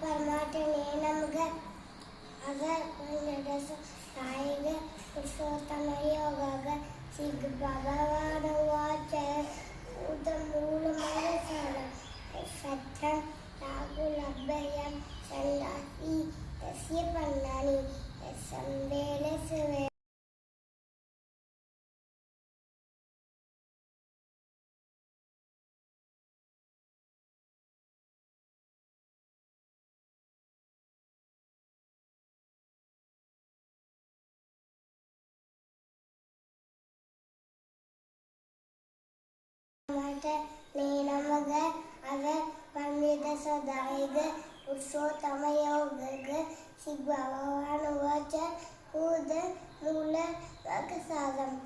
ಪರಮಾತ್ಮನೇ ನಮ್ಗೆ ಅಗರ್ ನಡೆಸ ತಾಯಿಗ ಪುರುಷೋತ್ತಮ ಯೋಗಾಗ ಸಿಗ್ ಭಗವಾನುವಾಚ ಉದ ಮೂಲ ಮನಸಾಲ ಸತ್ಯ ರಾಗು ಲಭ್ಯ ಸಂದಾಸಿ ತಸ್ಯ ಪನ್ನಾನಿ ಸಂವೇಲಸುವೆ மாற்ற நீ நமக அவர் பன்மித சதாயிக உஷோத்தமயோக சிபவான் உவாச்ச கூத நூல சாதம்